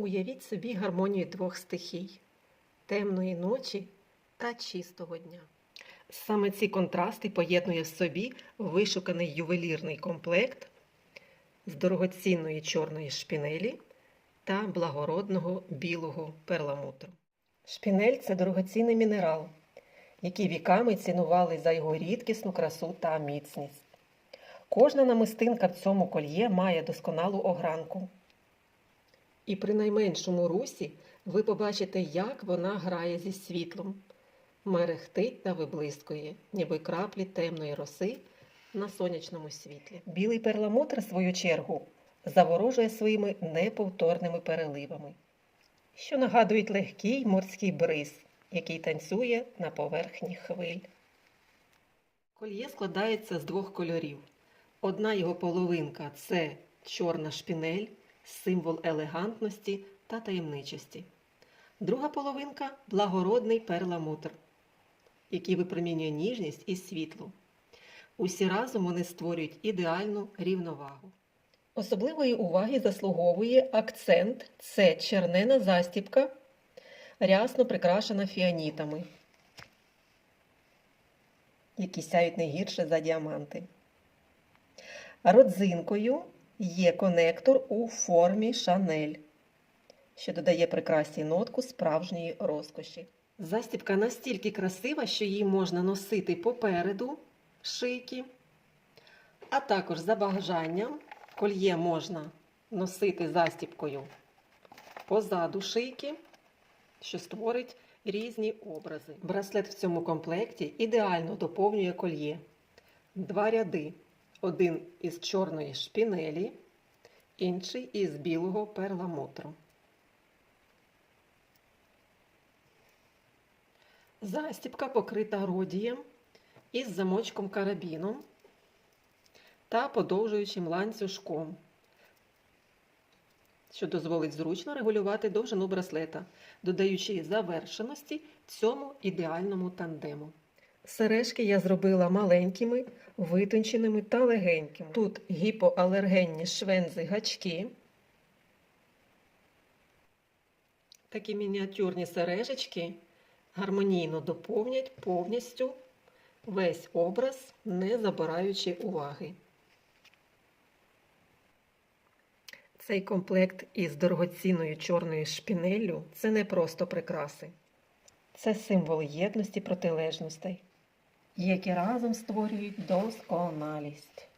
Уявіть собі гармонію двох стихій темної ночі та чистого дня. Саме ці контрасти поєднує в собі вишуканий ювелірний комплект з дорогоцінної чорної шпінелі та благородного білого перламутру. Шпінель це дорогоцінний мінерал, який віками цінували за його рідкісну красу та міцність. Кожна намистинка в цьому кольє має досконалу огранку. І при найменшому русі ви побачите, як вона грає зі світлом, мерехтить та виблискує, ніби краплі темної роси на сонячному світлі. Білий перламутр, в свою чергу, заворожує своїми неповторними переливами, що нагадують легкий морський бриз, який танцює на поверхні хвиль. Кольє складається з двох кольорів. Одна його половинка це чорна шпінель, символ елегантності та таємничості. Друга половинка благородний перламутр, який випромінює ніжність і світло. Усі разом вони створюють ідеальну рівновагу. Особливої уваги заслуговує акцент це чернена застіпка, рясно прикрашена фіанітами, які сяють не гірше за діаманти. Родзинкою є конектор у формі шанель, що додає прикрасі нотку справжньої розкоші. Застібка настільки красива, що її можна носити попереду шийки, а також за бажанням кольє можна носити застібкою позаду шийки, що створить різні образи. Браслет в цьому комплекті ідеально доповнює кольє. Два ряди. Один із чорної шпінелі, інший із білого перламутру. Застібка покрита родієм із замочком карабіном та подовжуючим ланцюжком, що дозволить зручно регулювати довжину браслета, додаючи завершеності цьому ідеальному тандему. Сережки я зробила маленькими, витонченими та легенькими. Тут гіпоалергенні швензи гачки. Такі мініатюрні сережечки гармонійно доповнять повністю весь образ, не забираючи уваги. Цей комплект із дорогоцінною чорною шпінеллю це не просто прикраси. Це символ єдності протилежностей, які разом створюють досконалість.